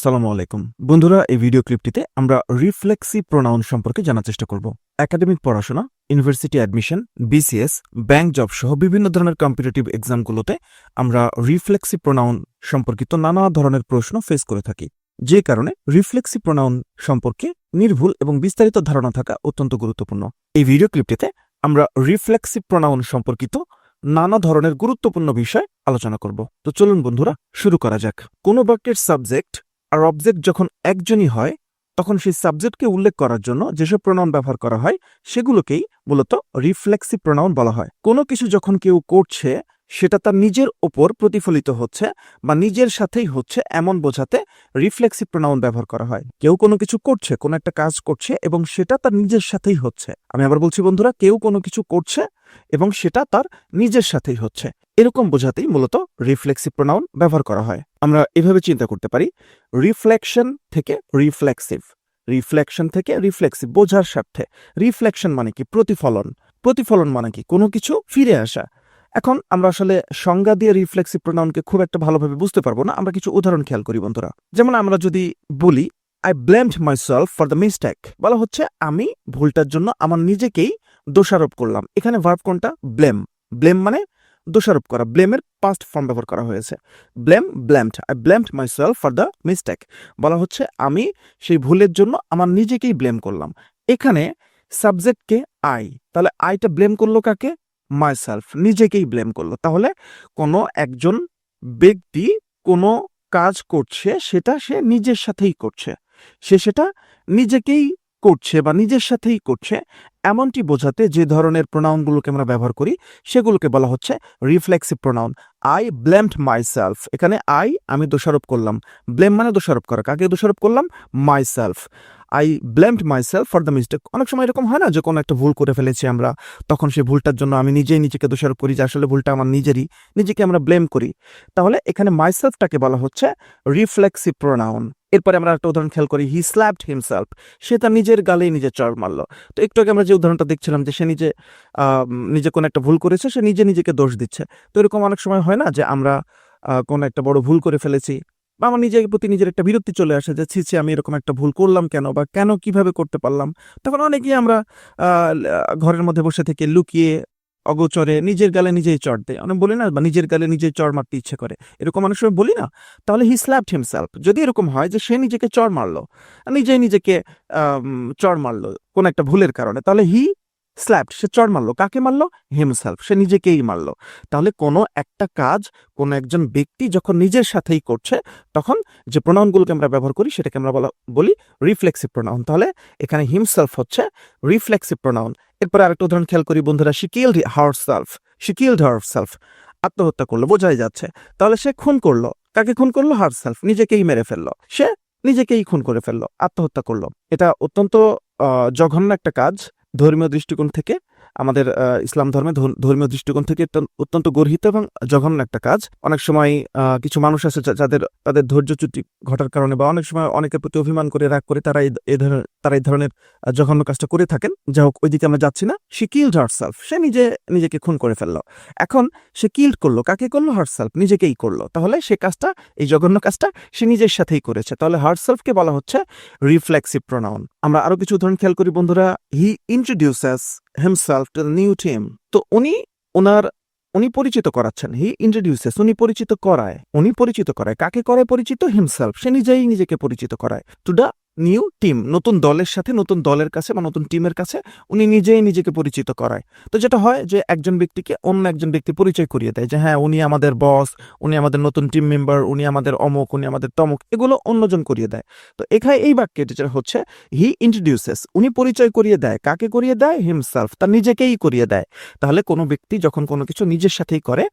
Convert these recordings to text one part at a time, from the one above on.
আসসালামু আলাইকুম। বন্ধুরা, এই ভিডিও ক্লিপটিতে আমরা রিফ্লেক্সি প্রোনাউন সম্পর্কে জানার চেষ্টা করব। একাডেমিক পড়াশোনা, university admission, BCS, bank job সহ বিভিন্ন ধরনের কম্পিটিটিভ এক্সামগুলোতে আমরা রিফ্লেক্সি প্রোনাউন সম্পর্কিত নানা ধরনের প্রশ্ন ফেস করে থাকি। যে কারণে রিফ্লেক্সি প্রোনাউন সম্পর্কে নির্ভুল এবং বিস্তারিত ধারণা থাকা অত্যন্ত গুরুত্বপূর্ণ। এই ভিডিও ক্লিপটিতে আমরা রিফ্লেক্সি প্রোনাউন সম্পর্কিত নানা ধরনের গুরুত্বপূর্ণ বিষয় আলোচনা করব। তো চলুন বন্ধুরা, শুরু করা যাক। কোনো বাক্যের সাবজেক্ট আর অবজেক্ট যখন একজনই হয়, তখন সেই সাবজেক্টকে উল্লেখ করার জন্য যেসব প্রোনাউন ব্যবহার করা হয়, সেগুলোকেই মূলত রিফ্লেক্সিভ প্রোনাউন বলা হয়। কোনো কিছু যখন কেউ করছে, সেটা তার নিজের ওপর প্রতিফলিত হচ্ছে বা নিজের সাথেই হচ্ছে এমন বোঝাতে রিফ্লেক্সিভ প্রোনাউন ব্যবহার করা হয়। কেউ কোনো কিছু করছে, কোনো একটা কাজ করছে এবং সেটা তার নিজের সাথেই হচ্ছে। আমি আবার বলছি বন্ধুরা, কেউ কোনো কিছু করছে এবং সেটা তার নিজের সাথেই হচ্ছে। এরকম বোঝাতেই মূলত রিফ্লেক্সিভ প্রোনাউন ব্যবহার করা হয়। আমরা এভাবে চিন্তা করতে পারি রিফ্লেকশন থেকে রিফ্লেক্সিভ রিফ্লেকশন থেকে রিফ্লেক্সিভ বোঝার স্বার্থে। রিফ্লেকশন মানে কি? প্রতিফলন। প্রতিফলন মানে কি? কোনো কিছু ফিরে আসা। এখন আমরা আসলে সংজ্ঞা দিয়ে রিফ্লেক্সিভ প্রোনাউনকে খুব একটা ভালোভাবে বুঝতে পারব না। আমরা কিছু উদাহরণ খেয়াল করি বন্ধুরা। যেমন আমরা যদি বলি I blamed myself for the mistake বলা হচ্ছে, আমি ভুলটার জন্য আমার নিজেকেই দোষারোপ করলাম। এখানে ভার্ব কোনটা? ব্লেম ব্লেম মানে দোষারোপ করা, ব্লেমের পাস্ট ফর্ম ব্যবহার করা হয়েছে। Blame blamed I blamed myself for the mistake বলা হচ্ছে, আমি সেই ভুলের জন্য আমার নিজেকেই ব্লেম করলাম। এখানে সাবজেক্টকে আই তাহলে আইটা ব্লেম করল কাকে? মাইসেলফ নিজেকেই ব্লেম করল। তাহলে কোনো একজন ব্যক্তি কোনো কাজ করছে, সেটা সে নিজের সাথেই করছে। সে সেটা নিজেকেই করছে বা নিজের সাথেই করছে, এমনটি বোঝাতে যে ধরনের প্রোনাউনগুলোকে আমরা ব্যবহার করি, সেগুলোকে বলা হচ্ছে reflexive pronoun I blamed myself এখানে আই আমি দোষারোপ করলাম। ব্লেম মানে দোষারোপ করা। কাকে দোষারোপ করলাম? Myself I blamed myself for the mistake অনেক সময় এরকম হয় না যে কোনো একটা ভুল করে ফেলেছি আমরা, তখন সেই ভুলটার জন্য আমি নিজেই নিজেকে দোষারোপ করি যে আসলে ভুলটা আমার নিজেরই, নিজেকে আমরা ব্লেম করি। তাহলে এখানে মাইসেলফটাকে বলা হচ্ছে রিফ্লেক্সিভ প্রোনাউন এরপরে আমরা একটা উদাহরণ খেয়াল করি হি স্ল্যাপড হিমসেলফ সে তার নিজের গালেই নিজের চড় মারলো। তো একটু আগে আমরা যে উদাহরণটা দেখছিলাম যে সে নিজে নিজে কোনো একটা ভুল করেছে, সে নিজে নিজেকে দোষ দিচ্ছে। তো এরকম অনেক সময় হয় না যে আমরা কোনো একটা বড় ভুল করে ফেলেছি বা আমার নিজের প্রতি নিজের একটা বিরক্তি চলে আসে যে, ছি আমি এরকম একটা ভুল করলাম কেন বা কেন কীভাবে করতে পারলাম? তখন অনেকেই আমরা ঘরের মধ্যে বসে থেকে লুকিয়ে, অগোচরে নিজের গালে নিজেই চড় দেয় অনেক বলি না, বা নিজের গালে নিজেই চড় মারতে ইচ্ছে করে। এরকম অনেক সময় বলি না। তাহলে হি স্ল্যাপড হিমসেলফ যদি এরকম হয় যে, সে নিজেকে চড় মারলো, নিজেই নিজেকে চড় মারলো কোন একটা ভুলের কারণে, তাহলে হি স্ল্যাপড সে চড় মারলো। কাকে মারলো? হিমসেলফ সে নিজেকেই মারলো। তাহলে কোনো একটা কাজ, কোনো একজন ব্যক্তি যখন নিজের সাথেই করছে, তখন যে প্রোনাউনগুলোকে আমরা ব্যবহার করি, সেটাকে আমরা বলা, বলি রিফ্লেক্সিভ প্রোনাউন তাহলে এখানে হিমসেলফ হচ্ছে রিফ্লেক্সিভ প্রোনাউন এরপরে আরেকটা উদাহরণ খেয়াল করি, বন্ধুরা she killed herself she killed herself আত্মহত্যা করল, বোঝাই যাচ্ছে। তাহলে সে খুন করল। কাকে খুন করল? হার সেলফ নিজেকেই মেরে ফেলল। সে নিজেকেই খুন করে ফেলল, আত্মহত্যা করল। এটা অত্যন্ত জঘন্য একটা কাজ। ধর্মীয় দৃষ্টিকোণ থেকে আমাদের ইসলাম ধর্মে ধর্মীয় দৃষ্টিকোণ থেকে অত্যন্ত গর্হিত এবং জঘন্য একটা কাজ। অনেক সময় কিছু মানুষ আছে যাদের, তাদের ধৈর্যচ্যুতি ঘটার কারণে বা অনেক সময় অনেকের প্রতি অভিমান করে, রাগ করে তারা এই এই ধরনের, তারা এই ধরনের জঘন্য কাজটা করে থাকেন। যাই হোক, ওইদিকে আমরা যাচ্ছি না। সে কিল্ড হারসেলফ সে নিজে, নিজেকে খুন করে ফেলল। এখন সে কিল্ড করল। কাকে করল? হারসেলফ নিজেকেই করল। তাহলে সে কাজটা, এই জঘন্য কাজটা সে নিজের সাথেই করেছে। তাহলে হারসেলফকে বলা হচ্ছে রিফ্লেক্সিভ প্রোনাউন আমরা আরও কিছু উদাহরণ খেয়াল করি বন্ধুরা। He introduces himself to the new team তো উনি ওনার উনি পরিচিত করাচ্ছেন। হি ইন্ট্রোডিউসেস উনি পরিচিত করায়। উনি পরিচিত করায়। কাকে করায় পরিচিত? হিমসেলফ সে নিজেই নিজেকে পরিচিত করায়। টু দ্য নিউ টিম, নতুন দলের সাথে, নতুন দলের কাছে বা নতুন টিমের কাছে উনি নিজেই নিজেকে পরিচিত করায়। তো যেটা হয় যে একজন ব্যক্তিকে অন্য একজন ব্যক্তি পরিচয় করিয়ে দেয় যে হ্যাঁ উনি আমাদের বস, উনি আমাদের নতুন টিম মেম্বার, উনি আমাদের অমুক, উনি আমাদের তমুক, এগুলো অন্যজন করিয়ে দেয়। তো এখানে এই বাক্যে যেটা হচ্ছে, হি ইন্ট্রোডিউসেস, উনি পরিচয় করিয়ে দেয়। কাকে করিয়ে দেয়? হিমসেলফ, তার নিজেকেই করিয়ে দেয়। তাহলে কোনো ব্যক্তি যখন কোনো কিছু নিজের সাথেই করে,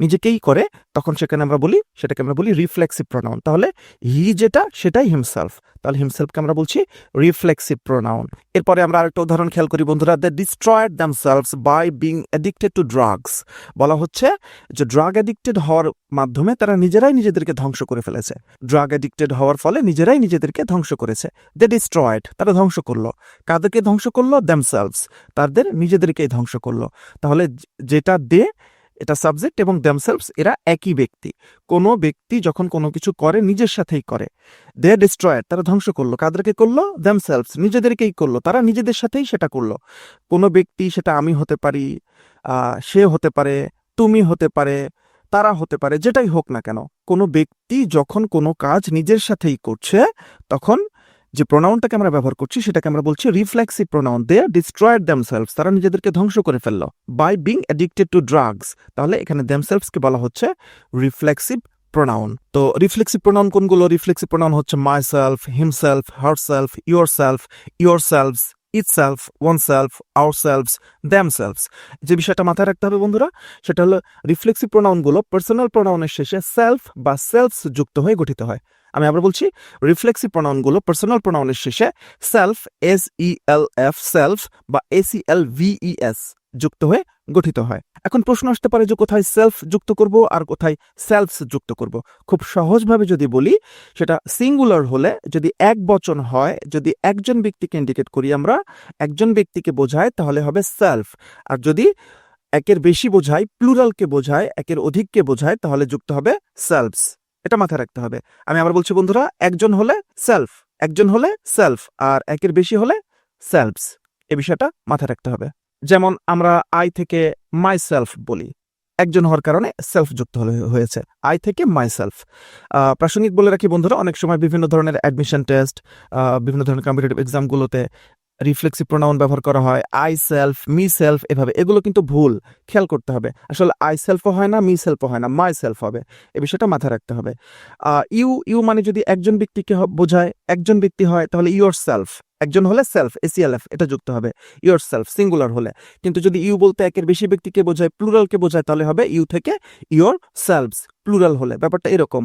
নিজেকেই করে, তখন সেখানে আমরা বলি, সেটাকে আমরা বলি রিফ্লেক্সিভ প্রোনাউন তাহলে হি যেটা, সেটাই হিমসেলফ। তাহলে হিমসেলফকে আমরা বলছি রিফ্লেক্সিভ প্রোনাউন এরপরে আমরা আরেকটা উদাহরণ খেয়াল করি, বন্ধুরা। They destroyed themselves by being addicted to drugs বলা হচ্ছে যে ড্রাগ অ্যাডিক্টেড হওয়ার মাধ্যমে তারা নিজেরাই নিজেদেরকে ধ্বংস করে ফেলেছে। ড্রাগ অ্যাডিক্টেড হওয়ার ফলে নিজেরাই নিজেদেরকে ধ্বংস করেছে। দে ডিস্ট্রয়েড তারা ধ্বংস করল। কাদেরকে ধ্বংস করল? দ্যামসেলভস তাদের নিজেদেরকেই ধ্বংস করল। তাহলে যেটা দে এটা সাবজেক্ট এবং দেমসেলভস এরা একই ব্যক্তি। কোনো ব্যক্তি যখন কোনো কিছু করে, নিজের সাথেই করে। দে ডিস্ট্রয়েড তারা ধ্বংস করল। কাদেরকে করল? দেমসেলভস নিজেদেরকেই করল। তারা নিজেদের সাথেই সেটা করল। কোনো ব্যক্তি সেটা আমি হতে পারি সে হতে পারে, তুমি হতে পারে, তারা হতে পারে, যেটাই হোক না কেন। কোনো ব্যক্তি যখন কোনো কাজ নিজের সাথেই করছে, তখন যে প্রোনাউনটাকে আমরা ব্যবহার করছি সেটাকে আমরা বলছি reflexive pronoun they destroyed themselves তারা নিজেদেরকে ধ্বংস করে ফেলল by being addicted to drugs তাহলে এখানে দেমসেলভসকে বলা হচ্ছে রিফ্লেক্সিভ প্রোনাউন তো রিফ্লেক্সিভ প্রোনাউন কোনগুলো? রিফ্লেক্সিভ প্রোনাউন হচ্ছে myself himself herself yourself yourselves ourselves themselves যে বিষয়টা মাথায় রাখতে হবে বন্ধুরা, সেটা হলো রিফ্লেক্সিভ প্রোনাউনগুলো পার্সোনাল প্রোনাউনের শেষে সেলফ বা সেলফস যুক্ত হয়ে গঠিত হয়। আমি আবার বলছি রিফ্লেক্সিভ প্রোনাউনগুলো পার্সোনাল প্রোনাউনের শেষে self S E L F self বা S E L V E S যুক্ত হয়ে গঠিত হয়। এখন প্রশ্ন আসতে পারে যে কোথায় সেলফ যুক্ত করব আর কোথায় সেলফস যুক্ত করব। খুব সহজভাবে যদি বলি, সেটা সিঙ্গুলার হলে যদি এক বচন হয়, যদি একজন ব্যক্তিকে ইন্ডিকেট করি আমরা, একজন ব্যক্তিকে বোঝায়, তাহলে হবে সেলফ আর যদি একের বেশি বোঝায় প্লুরালকে বোঝায়, একের অধিককে বোঝায়, তাহলে যুক্ত হবে সেলফস এটা মাথায় রাখতে হবে। আমি আবার বলছি, বন্ধুরা, একজন হলে সেলফ একজন হলে সেলফ আর একের বেশি হলে সেলফস এ বিষয়টা মাথায় রাখতে হবে। যেমন আমরা আই থেকে মাই সেলফ বলি। একজন হওয়ার কারণে সেলফ যুক্ত হয়েছে। আই থেকে মাই সেলফ প্রাসঙ্গিক বলে রাখি, বন্ধুরা, অনেক সময় বিভিন্ন ধরনের অ্যাডমিশন টেস্ট বিভিন্ন ধরনের কম্পিটিটিভ এক্সামগুলোতে রিফ্লেক্সিভ প্রোনাউন ব্যবহার করা হয় আই সেলফ মি সেলফ এভাবে। এগুলো কিন্তু ভুল, খেয়াল করতে হবে। আসলে আই সেলফও হয় না মি সেলফও হয় না মাই সেলফ হবে। এ বিষয়টা মাথায় রাখতে হবে। ইউ ইউ মানে যদি একজন ব্যক্তিকে বোঝায়, একজন ব্যক্তি হয়, তাহলে ইউর সেলফ একজন হলে সেলফ এসিএলএফ এটা যুক্ত হবে। ইউর সেলফ সিঙ্গুলার হলে। কিন্তু যদি ইউ বলতে একের বেশি ব্যক্তিকে বোঝায় প্লুরালকে বোঝায়, তাহলে হবে ইউ থেকে ইউর সেলফস প্লুরাল হলে। ব্যাপারটা এরকম।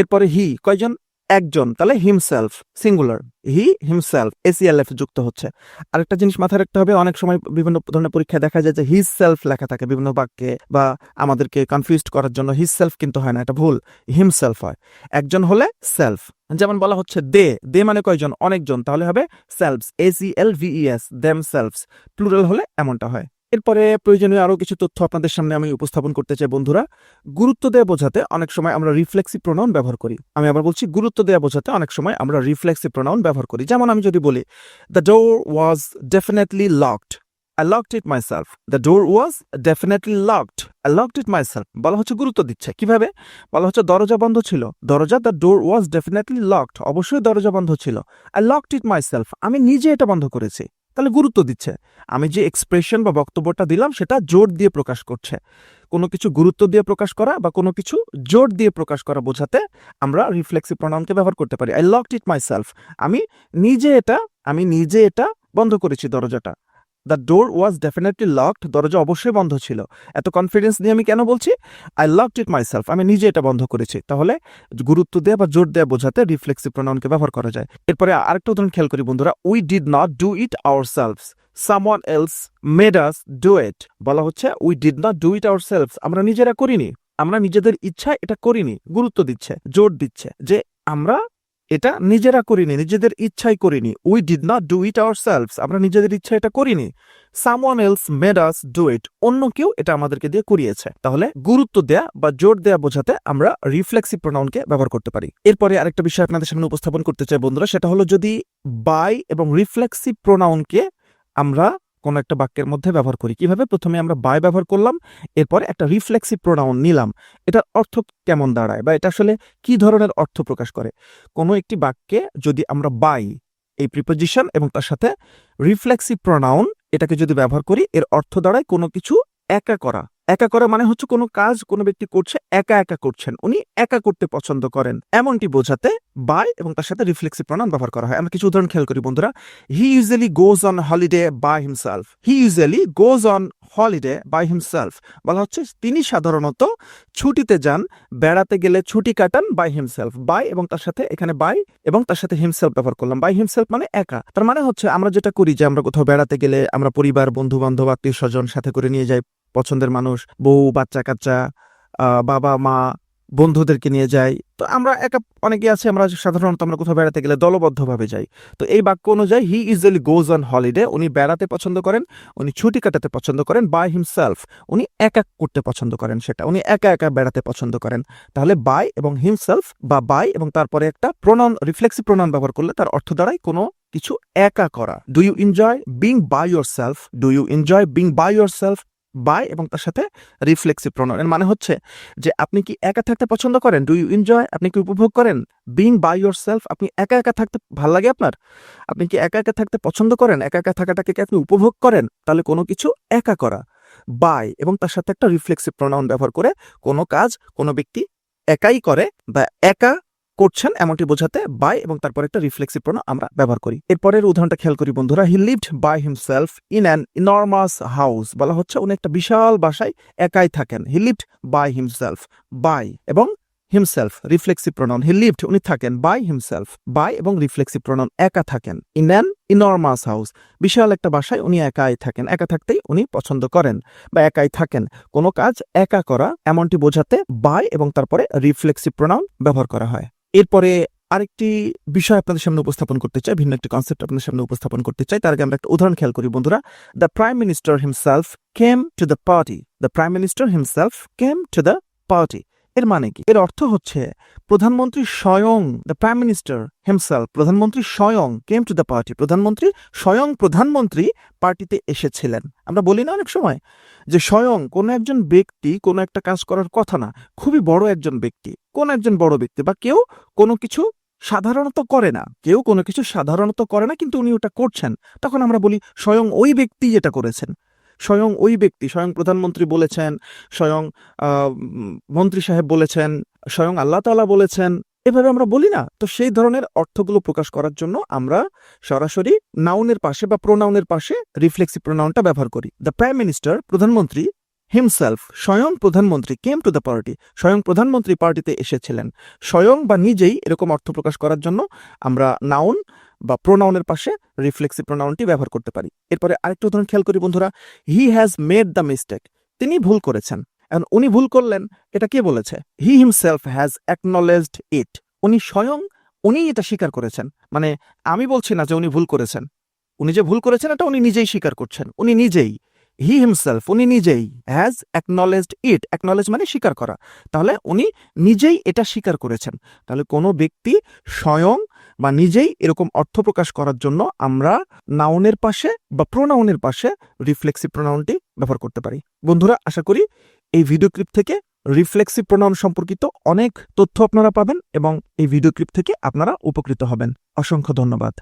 এরপরে হি কয়জন? একজন, তাহলে himself singular he himself S E L F যুক্ত হচ্ছে। আরেকটা জিনিস মাথায় রাখতে হবে, অনেক সময় বিভিন্ন ধরনের পরীক্ষায় দেখা যায় যে হিজ সেলফ লেখা থাকে বিভিন্ন বাক্যে, বা আমাদেরকে কনফিউজ করার জন্য হিজ সেলফ কিন্তু হয় না, এটা ভুল হিমসেলফ হয়। একজন হলে সেলফ যেমন বলা হচ্ছে দে দে মানে কয়জন? অনেকজন, তাহলে হবে selves S E L V E S themselves plural হলে এমনটা হয়। এরপরে প্রয়োজনীয় আরও কিছু তথ্য আপনাদের সামনে আমি উপস্থাপন করতে চাই, বন্ধুরা। গুরুত্ব দেওয়া বোঝাতে অনেক সময় আমরা রিফ্লেক্সিভ প্রোনাউন ব্যবহার করি। আমি আবার বলছি, গুরুত্ব দেওয়া বোঝাতে অনেক সময় আমরা রিফ্লেক্সিভ প্রোনাউন ব্যবহার করি। যেমন আমি যদি বলি the door was definitely locked I locked it myself the door was definitely locked I locked it myself বলা হচ্ছে গুরুত্ব দিচ্ছে। কীভাবে? বলা হচ্ছে দরজা বন্ধ ছিল। দরজা the door was definitely locked অবশ্যই দরজা বন্ধ ছিল। I locked it myself আমি নিজে এটা বন্ধ করেছি। তাহলে গুরুত্ব দিচ্ছে। আমি যে এক্সপ্রেশন বা বক্তব্যটা দিলাম, সেটা জোর দিয়ে প্রকাশ করছে। কোনো কিছু গুরুত্ব দিয়ে প্রকাশ করা বা কোনো কিছু জোর দিয়ে প্রকাশ করা বোঝাতে আমরা রিফ্লেক্সি প্রণামকে ব্যবহার করতে পারি। I locked it myself আমি নিজে এটা, আমি নিজে এটা বন্ধ করেছি দরজাটা। The door was definitely locked দরজা অবশ্যই বন্ধ ছিল। এত কনফিডেন্স নিয়ে আমি কেন বলছি? I locked it myself আমি নিজে এটা বন্ধ করেছি। তাহলে গুরুত্ব দেওয়া বা জোর দেওয়া বোঝাতে রিফ্লেক্সিভ প্রোনাউনকে ব্যবহার করা যায়। এরপরে আরেকটা উদাহরণ খেয়াল করি বন্ধুরা। We did not do it ourselves someone else made us do it বলা হচ্ছে we did not do it ourselves আমরা নিজেরা করিনি। আমরা নিজেদের ইচ্ছায় এটা করিনি, গুরুত্ব দিচ্ছে, জোর দিচ্ছে যে আমরা এটা নিজেরা করিনি, নিজেদের ইচ্ছাই করিনি। We did not do it ourselves আমরা নিজেদের ইচ্ছা এটা করিনি। Someone else made us do it অন্য কেউ এটা আমাদেরকে দিয়ে করিয়েছে। তাহলে গুরুত্ব দেয়া বা জোর দেয়া বোঝাতে আমরা রিফ্লেক্সিভ প্রোনাউনকে ব্যবহার করতে পারি। এরপরে আরেকটা বিষয় আপনাদের সামনে উপস্থাপন করতে চাই বন্ধুরা, সেটা হলো যদি বাই এবং রিফ্লেক্সিভ প্রোনাউনকে আমরা কোনো একটা বাক্যের মধ্যে ব্যবহার করি। কীভাবে? প্রথমে আমরা বাই ব্যবহার করলাম, এরপরে একটা রিফ্লেক্সিভ প্রোনাউন নিলাম। এটার অর্থ কেমন দাঁড়ায় বা এটা আসলে কি ধরনের অর্থ প্রকাশ করে? কোনো একটি বাক্যে যদি আমরা বাই এই প্রিপোজিশন এবং তার সাথে রিফ্লেক্সিভ প্রোনাউন এটাকে যদি ব্যবহার করি, এর অর্থ দাঁড়ায় কোনো কিছু একা করা। একা করা মানে হচ্ছে কোনো কাজ কোনো ব্যক্তি করছে, একা একা করছেন। উনি একা করতে পছন্দ করেন। এমনটি বোঝাতে বাই এবং তার সাথে রিফ্লেক্সিভ প্রোনাউন ব্যবহার করা হয়। আমরা কিছু উদাহরণ খেয়াল করি বন্ধুরা। He usually goes on holiday by himself. He usually goes on holiday by himself. বলা হচ্ছে তিনি সাধারণত ছুটিতে যান, বেড়াতে গেলে ছুটি কাটান বাই হিমসেলফ। বাই এবং তার সাথে এখানে বাই এবং তার সাথে হিমসেলফ ব্যবহার করলাম। বাই হিমসেলফ মানে একা। তার মানে হচ্ছে আমরা যেটা করি যে আমরা কোথাও বেড়াতে গেলে আমরা পরিবার বন্ধু বান্ধব আত্মীয় স্বজন সাথে করে নিয়ে যাই। পছন্দের মানুষ, বউ, বাচ্চা কাচ্চা বাবা, মা, বন্ধুদেরকে নিয়ে যাই। তো আমরা একা অনেকে আছে, আমরা সাধারণত আমরা কোথাও বেড়াতে গেলে দলবদ্ধভাবে যাই। তো এই বাক্য অনুযায়ী he usually goes on holiday, উনি বেড়াতে পছন্দ করেন, উনি ছুটি কাটাতে পছন্দ করেন, বাই হিমসেলফ, উনি একা করতে পছন্দ করেন সেটা, উনি একা একা বেড়াতে পছন্দ করেন। তাহলে বাই এবং হিমসেলফ বা বাই এবং তারপরে একটা প্রোনাউন রিফ্লেক্সি প্রোনাউন ব্যবহার করলে তার অর্থ দ্বারাই কোনো কিছু একা করা। Do you enjoy being by yourself do you enjoy being by yourself by এবং তার সাথে রিফ্লেক্সিভ প্রোনাউন এর মানে হচ্ছে যে আপনি কি একা থাকতে পছন্দ করেন? ডু ইউ এনজয় আপনি কি উপভোগ করেন? বিং বাই ইয়োর সেলফ আপনি একা একা থাকতে ভালো লাগে আপনার? আপনি কি একা একা থাকতে পছন্দ করেন? একা একা থাকাটাকে কি আপনি উপভোগ করেন? তাহলে কোনো কিছু একা করা। বাই এবং তার সাথে একটা রিফ্লেক্সিভ প্রোনাউন ব্যবহার করে কোনো কাজ কোনো ব্যক্তি একাই করে বা একা করছেন এমনটি বোঝাতে বাই এবং তারপর একটা রিফ্লেক্সিভ প্রোনাউন আমরা ব্যবহার করি। এরপরের উদাহরণটা খেয়াল করি বন্ধুরা। He lived by himself in an enormous house বলা হচ্ছে উনি একটা বিশাল বাসায় একাই থাকেন। He lived by himself by এবং himself reflexive pronoun he lived উনি থাকেন। বাই হিমসেলফ বাই এবং রিফ্লেক্সিভ প্রোনাউন একা থাকেন। ইন অ্যান ইনর্মাস হাউস বিশাল একটা বাসায় উনি একাই থাকেন। একা থাকতেই উনি পছন্দ করেন বা একাই থাকেন। কোনো কাজ একা করা এমনটি বোঝাতে বাই এবং তারপরে রিফ্লেক্সিভ প্রোনাউন ব্যবহার করা হয়। এরপরে আরেকটি বিষয় আপনাদের সামনে উপস্থাপন করতে চাই, ভিন্ন একটি কনসেপ্ট আপনাদের সামনে উপস্থাপন করতে চাই। তার আগে আমরা একটা উদাহরণ খেয়াল করি বন্ধুরা। The prime minister himself came to the party the prime minister himself came to the party এর মানে কি? এর অর্থ হচ্ছে, প্রধানমন্ত্রী স্বয়ং দ্য প্রাইম মিনিস্টার হিমসেলফ প্রধানমন্ত্রী স্বয়ং কেম টু দ্য পার্টি প্রধানমন্ত্রী স্বয়ং প্রধানমন্ত্রী পার্টিতে এসেছিলেন। আমরা বলি না অনেক সময় যে স্বয়ং কোনো একজন ব্যক্তি কোনো একটা কাজ করার কথা না, খুবই বড় একজন ব্যক্তি, কোন একজন বড় ব্যক্তি বা কেউ কোনো কিছু সাধারণত করে না, কেউ কোনো কিছু সাধারণত করে না, কিন্তু উনি ওটা করছেন। তখন আমরা বলি স্বয়ং ওই ব্যক্তি যেটা করেছেন। স্বয়ং ওই ব্যক্তি, স্বয়ং প্রধানমন্ত্রী বলেছেন, স্বয়ং মন্ত্রী সাহেব বলেছেন, স্বয়ং আল্লাহ তাআলা বলেছেন, এভাবে আমরা বলি না। তো সেই ধরনের অর্থগুলো প্রকাশ করার জন্য আমরা সরাসরি নাউনের পাশে বা প্রোনাউনের পাশে রিফ্লেক্সিভ প্রোনাউনটা ব্যবহার করি। দ্য প্রাইম মিনিস্টার প্রধানমন্ত্রী হিমসেলফ স্বয়ং প্রধানমন্ত্রী কেম টু দ্য পার্টি স্বয়ং প্রধানমন্ত্রী পার্টিতে এসেছিলেন। স্বয়ং বা নিজেই এরকম অর্থ প্রকাশ করার জন্য আমরা নাউন বা প্রোনাউনের পাশে রিফ্লেক্সিভ প্রোনাউনটি ব্যবহার করতে পারি। এরপরে আরেকটা উদাহরণ খেয়াল করি বন্ধুরা। He has made the mistake তিনি ভুল করেছেন। এখন উনি ভুল করলেন, এটা কে বলেছে? হি হিমসেলফ হ্যাজ অ্যাকনলেজড ইট উনি স্বয়ং উনি এটা স্বীকার করেছেন। মানে আমি বলছি না যে উনি ভুল করেছেন। উনি যে ভুল করেছেন, এটা উনি নিজেই স্বীকার করছেন। উনি নিজেই। হি হিমসেলফ উনি নিজেই হ্যাজ অ্যাকনলেজড ইট অ্যাকনলেজ মানে স্বীকার করা। তাহলে উনি নিজেই এটা স্বীকার করেছেন। তাহলে কোনো ব্যক্তি স্বয়ং বা নিজেই এরকম অর্থ প্রকাশ করার জন্য আমরা নাউনের পাশে বা প্রোনাউনের পাশে রিফ্লেক্সিভ প্রোনাউনটি ব্যবহার করতে পারি। বন্ধুরা, আশা করি এই ভিডিও ক্লিপ থেকে রিফ্লেক্সিভ প্রোনাউন সম্পর্কিত অনেক তথ্য আপনারা পাবেন এবং এই ভিডিও ক্লিপ থেকে আপনারা উপকৃত হবেন। অসংখ্য ধন্যবাদ।